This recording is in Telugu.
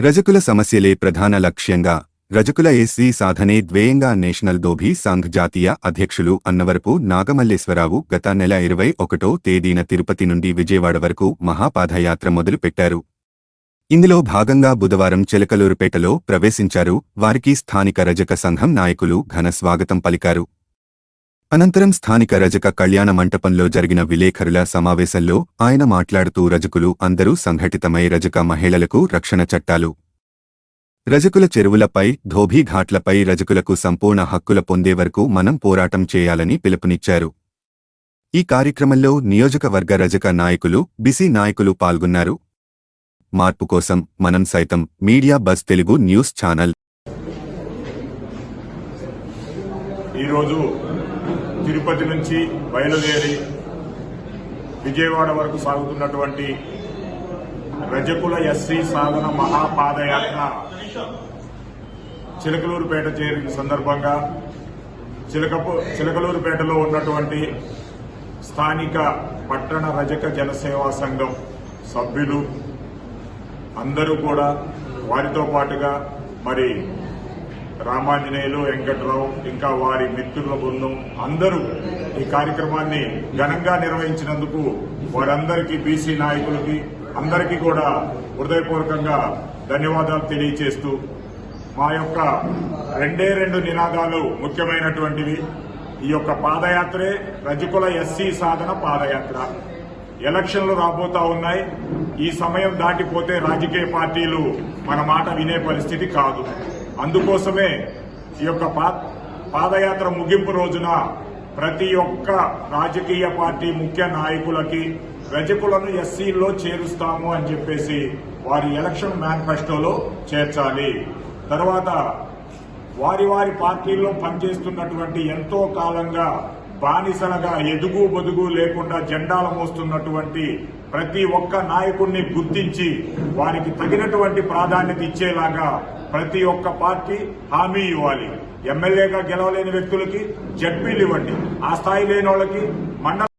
రజకుల సమస్యలే ప్రధాన లక్ష్యంగా రజకుల ఎస్సీ సాధనే ద్వేయంగా నేషనల్ దోభీ సంఘ్ జాతీయ అధ్యక్షులు అన్నవరపు నాగమల్లేశ్వరరావు గత నెల ఇరవై ఒకటో తేదీన తిరుపతి నుండి విజయవాడ వరకు మహాపాదయాత్ర మొదలుపెట్టారు. ఇందులో భాగంగా బుధవారం చిలకలూరుపేటలో ప్రవేశించారు. వారికి స్థానిక రజక సంఘం నాయకులు ఘన స్వాగతం పలికారు. అనంతరం స్థానిక రజక కళ్యాణ మంటపంలో జరిగిన విలేఖరుల సమావేశంలో ఆయన మాట్లాడుతూ రజకులు అందరూ సంఘటితమై రజక మహిళలకు రక్షణ చట్టాలు. రజకుల చెరువులపై ధోబీఘాట్లపై రజకులకు సంపూర్ణ హక్కుల పొందే వరకు మనం పోరాటం చేయాలని పిలుపునిచ్చారు. ఈ కార్యక్రమంలో నియోజకవర్గ రజక నాయకులు బిసి నాయకులు పాల్గొన్నారు. మార్పు కోసం మనం సైతం media bus Telugu news channel. ఈరోజు తిరుపతి నుంచి బయలుదేరి విజయవాడ వరకు సాగుతున్నటువంటి రజకుల ఎస్సీ సాధన మహాపాదయాత్ర చిలకలూరుపేట చేరిన సందర్భంగా చిలకపు చిలకలూరుపేటలో ఉన్నటువంటి స్థానిక పట్టణ రజక జనసేవా సంఘం సభ్యులు అందరూ కూడా వారితో పాటుగా మరి రామాంజనేయులు వెంకట్రావు ఇంకా వారి మిత్రుల బృందం అందరూ ఈ కార్యక్రమాన్ని ఘనంగా నిర్వహించినందుకు వారందరికీ బీసీ నాయకులకి అందరికీ కూడా హృదయపూర్వకంగా ధన్యవాదాలు తెలియచేస్తూ మా యొక్క రెండే రెండు నినాదాలు ముఖ్యమైనటువంటివి. ఈ యొక్క పాదయాత్రే రజకుల ఎస్సీ సాధన పాదయాత్ర. ఎలక్షన్లు రాబోతా ఉన్నాయి. ఈ సమయం దాటిపోతే రాజకీయ పార్టీలు మన మాట వినే పరిస్థితి కాదు. అందుకోసమే ఈ యొక్క పా- పాదయాత్ర ముగింపు రోజున ప్రతి ఒక్క రాజకీయ పార్టీ ముఖ్య నాయకులకి రజకులను ఎస్సీల్లో చేరుస్తాము అని చెప్పేసి వారి ఎలక్షన్ మేనిఫెస్టోలో చేర్చాలి. తర్వాత వారి వారి పార్టీల్లో పనిచేస్తున్నటువంటి ఎంతో కాలంగా బానిసలుగా ఎదుగు బొదుగు లేకుండా జెండాలు మోస్తున్నటువంటి ప్రతి ఒక్క నాయకుడిని గుర్తించి వారికి తగినటువంటి ప్రాధాన్యత ఇచ్చేలాగా ప్రతి ఒక్క పార్టీ హామీ ఇవ్వాలి. ఎమ్మెల్యేగా గెలవలేని వ్యక్తులకి జడ్పీలు ఇవ్వండి. ఆ స్థాయి లేని వాళ్ళకి మండల